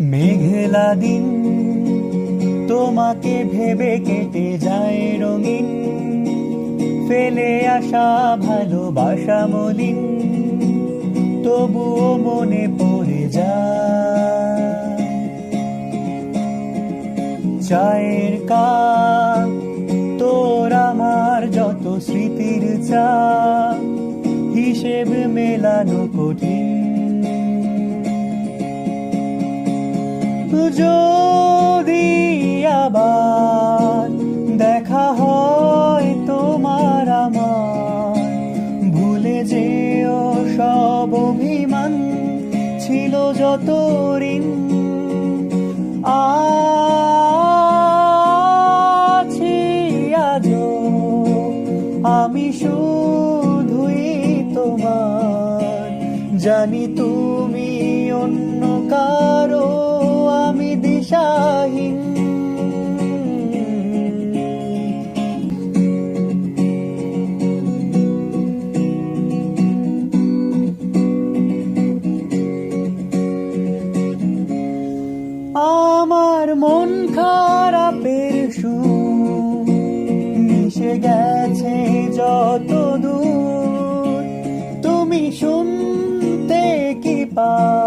মেঘলা দিন, তোমাকে ভেবে কেটে যায় রঙিন। ফেলে আসা ভালোবাসা মলিন, তবুও মনে পড়ে যায়। চায়ের কাপ, তোর আমার যত স্মৃতির চা হিসেব মেলানো কঠিন। যদি আবার দেখা হয় তোমার আমার ভুলে যেও সব অভিমান ছিল যত ঋণ। আছি আজও আমি শুধুই তোমার, জানি তুমি অন্য কারও দিশাহীন আমার মন খারাপের সুর মিশে গেছে যত দূর। তুমি শুনতে কি পাও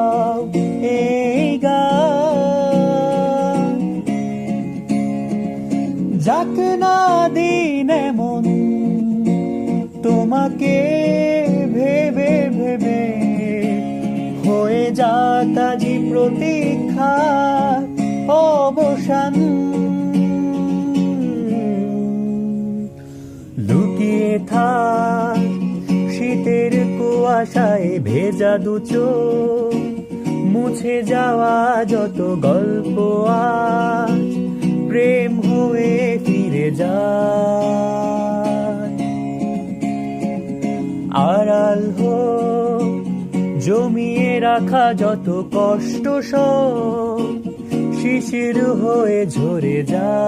যাক না দিন এমন। তোমাকে ভেবে ভেবে হয়ে যাক আজি প্রতীক্ষা, অবসান। লুকিয়ে থাক, শীতের কুয়াশায় ভেজা দু চোখ, মুছে যাওয়া যত গল্প আজ। প্রেম হয়ে ফিরে যায়। আড়াল হোক, জমিয়ে রাখা যত কষ্ট শিশির হয়ে ঝরে যায়।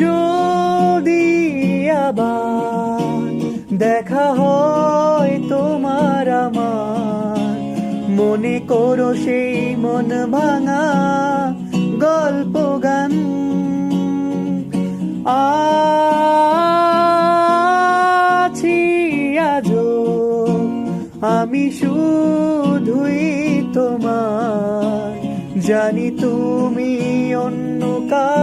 যদি আবার দেখা হয় মনে করো সেই মন ভাঙা গল্প গান। আছি আজও, আমি শুধুই তোমার। জানি তুমি অন্য কারও